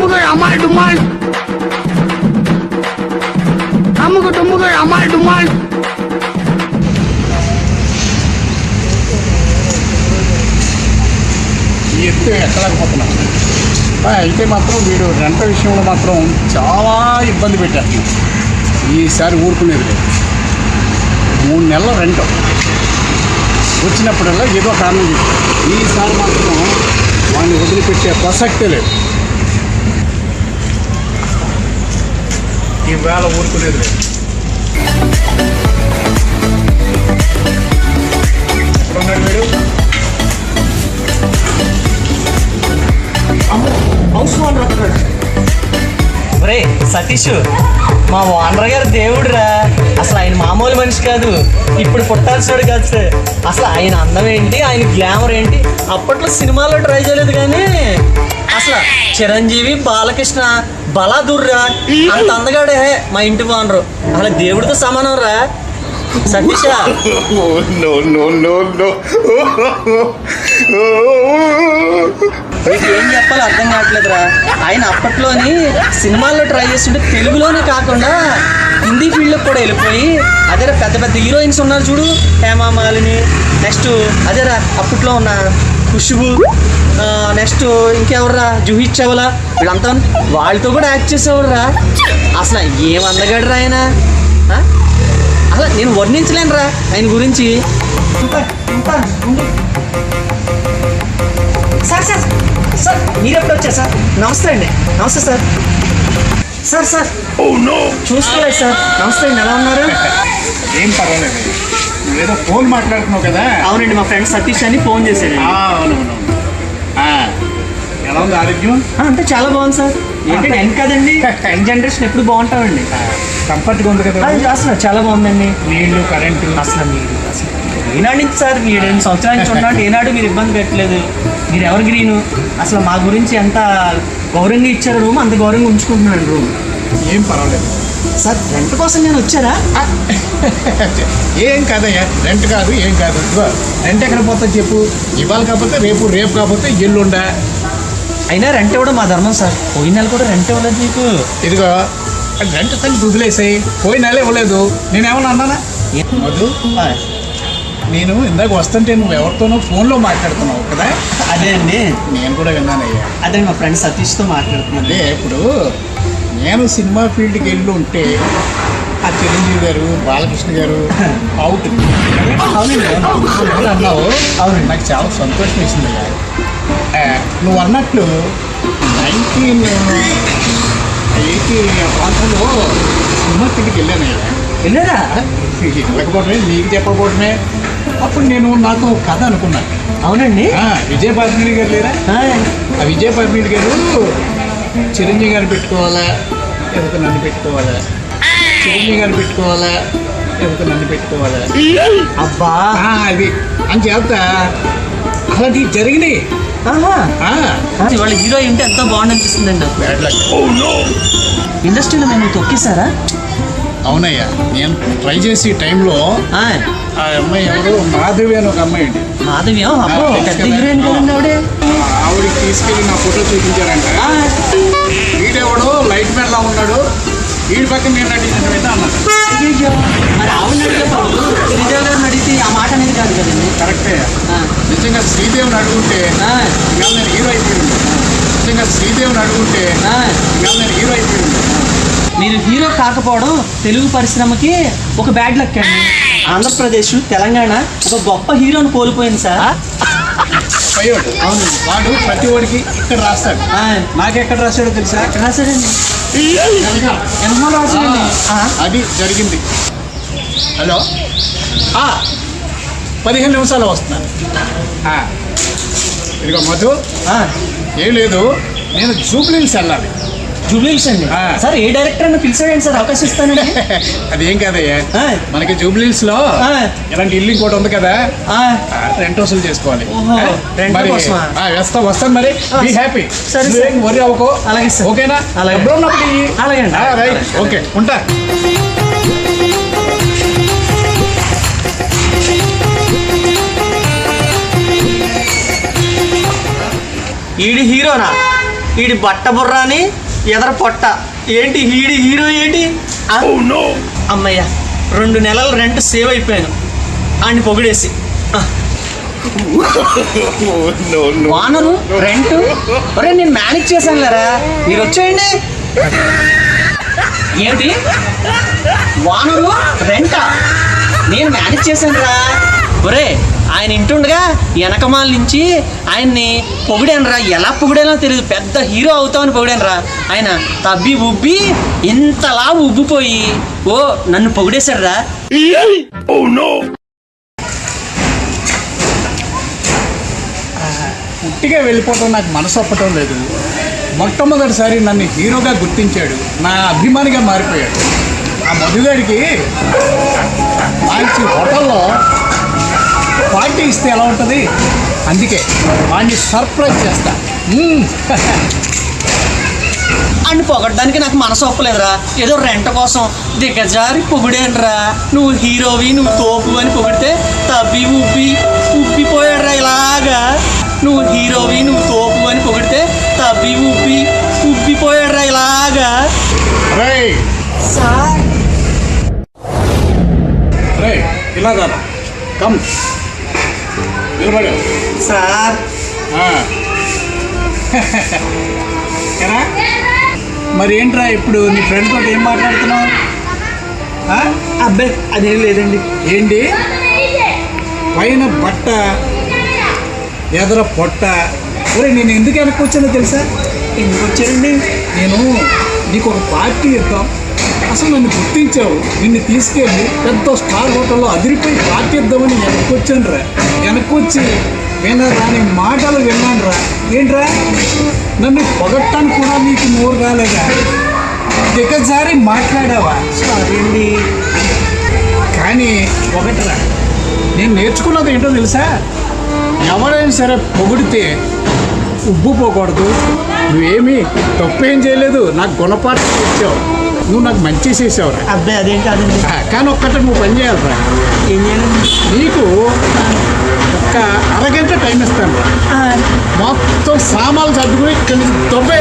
డుమ్ముగా అమ్మాయి డుమ్మాల్ అమ్ముకు డుమ్ముగా అమ్మాయి డుమ్మాల్ ఎత్తు ఎక్కలేకపోతున్నాం అయితే మాత్రం వీడు రెంట విషయంలో మాత్రం చాలా ఇబ్బంది పెట్టారు ఈసారి ఊరుకునేది లేదు. మూడు నెలల రెంట్. వచ్చినప్పుడల్లా ఏదో కారణం చెప్పి ఈసారి మాత్రం వాడిని వదిలిపెట్టే ప్రసక్తే లేదు. ఈవేళ ఊరుకునేది లేదు ఎక్కడున్నాడు వీడు రే సతీష్ మా ఓనర్ గారు దేవుడురా. అసలు ఆయన మామూలు మనిషి కాదు. ఇప్పుడు పుట్టాల్సినాడు కాదు సార్ అసలు ఆయన అందం ఏంటి ఆయన గ్లామర్ ఏంటి? అప్పట్లో సినిమాలో ట్రై చేయలేదు కానీ అసలు చిరంజీవి బాలకృష్ణ బలాదుర్రా అంత అందగాడే మా ఇంటి వానరు అసలు దేవుడితో సమానం రా. సతీషా no, no, no, no. నీకు ఏం చెప్పాలో అర్థం కావట్లేదురా ఆయన అప్పట్లోని సినిమాల్లో ట్రై చేస్తుంటే తెలుగులోనే కాకుండా హిందీ ఫీల్డ్కి కూడా వెళ్ళిపోయి అదేరా పెద్ద పెద్ద హీరోయిన్స్ ఉన్నారు చూడు హేమా మాలిని నెక్స్ట్ అదేరా అప్పట్లో ఉన్న ఖుష్బు నెక్స్ట్ ఇంకెవర్రా జూహి చవలా వీళ్ళంతా వాళ్ళతో కూడా యాక్ట్ చేసేవాడురా అసలు ఏం అందగాడురా ఆయన ఆ? అసలు నేను వర్ణించలేనురా. ఆయన గురించి. సార్ సార్ సార్ మీరు ఎప్పుడు వచ్చారు సార్? నమస్తే అండి. నమస్తే సార్. Sir sir. చూసుకోలేదు సార్. నమస్తే అండి. ఎలా ఉన్నారు? ఏం పర్వాలేదు. నువ్వేదో ఫోన్ మాట్లాడుతున్నావు కదా. అవునండి మా ఫ్రెండ్ సతీష్ అని ఫోన్ చేశాడు ఆ, అవునవును ఎలా ఉంది ఆరోగ్యం అంటే చాలా బాగుంది సార్. ఏంటంటే ఎండ్ కదండి? యంగ్ జనరేషన్ ఎప్పుడు బాగుంటామండి. కంఫర్ట్గా ఉంది కదా అది అసలు చాలా బాగుందండి. నీళ్ళు కరెంటు. అసలు మీరు అసలు ఏనాడు నుంచి సార్ మీరు ఎన్ని సంవత్సరాల నుంచి ఉన్నాడు ఏనాడు మీరు ఇబ్బంది పెట్టలేదు. మీరు ఎవరు గ్రీను? అసలు మా గురించి ఎంత గౌరవంగా ఇచ్చారు రూమ్? అంత గౌరవంగా ఉంచుకుంటున్నాను రూమ్. ఏం పర్వాలేదు. సార్ రెంట్ కోసం నేను వచ్చారా? ఏం కాదయ్యా రెంట్ కాదు ఏం కాదు. రెంట్ ఎక్కడ పోతా చెప్పు. ఇవాళ కాకపోతే రేపు రేపు కాకపోతే ఎల్లుండా. అయినా రెంట్ ఇవ్వడం మా ధర్మం సార్ పోయిన నెల కూడా రెంట్ ఇవ్వలేదు మీకు ఇదిగో రెంట్ సంగతి వదిలేసాయి పోయిన నెల ఇవ్వలేదు. నేనేమన్నా అన్నానా? మధు నేను ఇందాక వస్తుంటే నువ్వు ఎవరితోనో ఫోన్లో మాట్లాడుతున్నావు కదా? అదే అండి. నేను కూడా విన్నానయ్యా అదే మా ఫ్రెండ్ సతీష్తో మాట్లాడుతున్నాను. అదే ఇప్పుడు నేను సినిమా ఫీల్డ్కి వెళ్ళి ఉంటే ఆ చిరంజీవి గారు బాలకృష్ణ గారు అవుట్ అవునండి. అన్నావు. అవునండి. నాకు చాలా సంతోషం వేసింది. నువ్వు అన్నట్లు నైన్టీన్ ఎయిటీ ప్రాంతంలో సినిమా ఫీల్డ్కి వెళ్ళానయ్యా. వెళ్ళారా? వెళ్ళకపోవడమే నీకు చెప్పకపోవడమే అప్పుడు నేను నాకు కథ అనుకున్నాను అవునండి. విజయ పద్మిని గారు లేరా? ఆ, విజయ పద్మిని గారు చిరంజీవి గారిని పెట్టుకోవాలా? లేకపోతే నన్ను పెట్టుకోవాలా? చిరంజీవి గారిని పెట్టుకోవాలా? లేకపోతే నన్ను పెట్టుకోవాలా? అబ్బా. అది. అని చెప్తా. అలాంటివి జరిగినాయి. ఆహా. ఆ, ఆ, ఇవాళ హీరో ఏంటి ఎంతో బాగుంది అనిపిస్తుందండి నాకు luck. ఇండస్ట్రీలో మేము తొక్కేశారా? అవునయ్యా నేను ట్రై చేసే టైంలో ఆ, అమ్మాయి ఎవరు? మాధవి అని ఒక అమ్మాయి అండి మాధవి? పెద్ద. హీరోయిన్ కదండి ఆవిడే ఆవిడకి తీసుకెళ్ళి నా ఫోటో చూపించారంట. పక్కన నేను నటించినట్టు అయ్యయ్యో. మరి శ్రీదేవి అడిగితే ఆ మాట అనేది కాదు కదండి. కరెక్టే. నిజంగా శ్రీదేవిని అడుగుంటే ఇవాళ నేను హీరో అయిపోయింది. నిజంగా శ్రీదేవిని అడుగుంటే. ఇవాళ నేను హీరో అయిపోయింది. మీరు హీరో కాకపోవడం తెలుగు పరిశ్రమకి ఒక బ్యాడ్ లక్ అండి. ఆంధ్రప్రదేశ్ తెలంగాణ ఒక గొప్ప హీరోని కోల్పోయింది సార్. అవును. వాడు ప్రతి వాడికి ఇక్కడ రాస్తాడు. నాకెక్కడ రాశాడో తెలుసా? రాశాడండి. ఎన్నో అది జరిగింది. హలో? పదిహేను నిమిషాలు వస్తున్నాను ఇదిగో మధు. ఏం లేదు. నేను జూబ్లీస్ వెళ్ళాలి. జూబ్లీస్ అండి. సార్ ఏ డైరెక్టర్ అని పిలిచాడండి సార్ అవకాశం ఇస్తానండి. అదేం కాదయ్యా. మనకి జూబ్లీస్లో. ఇలాంటి ఇల్లు ఇంకోటి ఉంది కదా? రెంట్ వసూలు చేసుకోవాలి. మరి వేస్తా వస్తాను మరి. బీ హ్యాపీ సరే, సరే. వరి అవ్వకో. అలాగే, సార్. ఓకేనా? అలాగే. అలాగే అండి. ఓకే ఉంటా. ఈడి హీరోనా? ఈడి బట్ట బుర్రాని ఎదర పొట్ట. ఏంటి హీడి హీరో ఏంటి? ఆ? అమ్మయ్య రెండు నెలల రెంట్ సేవ్ అయిపోయాను. ఆడిని పొగిడేసి. ఆ. వానరు రెంట్? ఒరే నేను మేనేజ్ చేశాను లేరా? మీరు వచ్చేయండి. ఏంటి? వానరు రెంటా? నేను మేనేజ్ చేశాను రా ఒరే ఆయన ఇంటుండగా వెనకమాల నుంచి ఆయన్ని పొగిడానరా. ఎలా పొగిడానో తెలియదు పెద్ద హీరో అవుతామని పొగిడానరా. ఆయన తబ్బి ఉబ్బి ఇంతలా ఉబ్బిపోయి ఓ నన్ను పొగిడేశారా పుట్టిగా వెళ్ళిపోవటం నాకు మనసు ఒప్పటం లేదు. మొట్టమొదటిసారి నన్ను హీరోగా గుర్తించాడు. నా అభిమానిగా మారిపోయాడు. ఆ మధుగాడికి మంచి హోటల్లో పార్టీ ఇస్తే ఎలా ఉంటుంది? అందుకే వాడిని సర్ప్రైజ్ చేస్తా. అని పొగడ్డానికి నాకు మనసు ఒప్పలేదురా. ఏదో రెంట కోసం దిగజారి పొగిడేనరా. నువ్వు హీరోవి నువ్వు తోపు అని పొగిడితే తబ్బి ఉబ్బి ఉబ్బిపోయాడురా ఇలాగా. నువ్వు హీరోవి నువ్వు తోపు అని పొగిడితే తబ్బి ఉబ్బి ఉబ్బిపోయాడురా ఇలాగా. సార్. ఇలా కాదు. కమ్. నిలబడు సార్. ఏనా? మరి ఏంట్రా ఇప్పుడు నీ ఫ్రెండ్ తోటి ఏం మాట్లాడుతున్నావు? ఆ? అబ్బాయి అదేం లేదండి. ఏంటి? పైన బట్ట ఎదర పొట్ట. ఒరే నేను ఎందుకు వెనక్కి వచ్చానో తెలుసా? ఎందుకు వచ్చారండి? నేను నీకు ఒక పార్టీ ఇద్దాం. అసలు నన్ను గుర్తించావు? నిన్ను తీసుకెళ్ళి పెద్ద స్టార్ హోటల్లో అదిరిపోయి పార్టీ ఇద్దామని వెనక్కి వచ్చాను రా వెనక్కి వచ్చి వినరా నీ మాటలు విన్నాను రా ఏంట్రా? నన్ను పొగట్టాను కూడా నీకు నోరు రాలేదా దిగజారి మాట్లాడావా? సారీ. కానీ ఒకటిరా నేను నేర్చుకున్నది ఏంటో తెలుసా? ఎవరైనా సరే పొగిడితే ఉబ్బు పోకూడదు నువ్వేమీ తప్పేం చేయలేదు. నాకు గుణపాఠం ఇచ్చావు నువ్వు నాకు మంచి చేసావురా? అబ్బాయి అదేం కాదండి కానీ ఒక్కటి నువ్వు పని చేయాలిరా. ఏం చేయాలండి నీకు ఒక్క అరగంట టైం ఇస్తాను. మొత్తం సామాన్లు సర్దుకుని ఇక్కడి నుంచి దొబ్బే